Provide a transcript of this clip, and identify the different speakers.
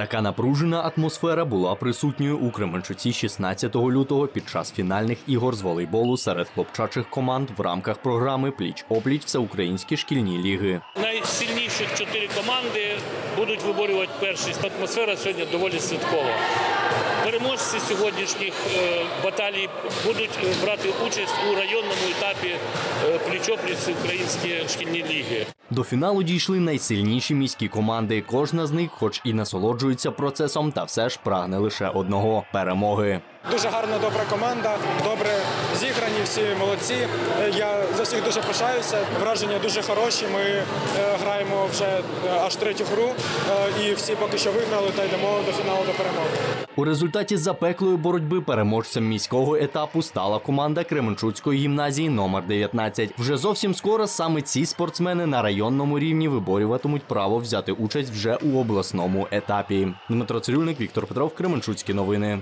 Speaker 1: Така напружена атмосфера була присутньою у Кременчуці 16 лютого під час фінальних ігор з волейболу серед хлопчачих команд в рамках програми Пліч опліч Всеукраїнські шкільні ліги.
Speaker 2: Найсильніших чотири команди будуть виборювати першість. Атмосфера сьогодні доволі святкова. Переможці сьогоднішніх е, баталій будуть е, брати участь у районному етапі е, пліч-опліч українські шкільні ліги.
Speaker 1: До фіналу дійшли найсильніші міські команди. Кожна з них, хоч і насолоджується процесом, та все ж прагне лише одного перемоги.
Speaker 3: Дуже гарна, добра команда, добре зіграні, всі молодці. Я за всіх дуже пишаюся. Враження дуже хороші. Ми граємо вже аж третю гру, і всі поки що виграли та йдемо до фіналу до перемоги.
Speaker 1: У результаті запеклої боротьби переможцем міського етапу стала команда Кременчуцької гімназії номер 19. Вже зовсім скоро саме ці спортсмени на районному рівні виборюватимуть право взяти участь вже у обласному етапі. Дмитро Цирюльник, Віктор Петров, Кременчуцькі новини.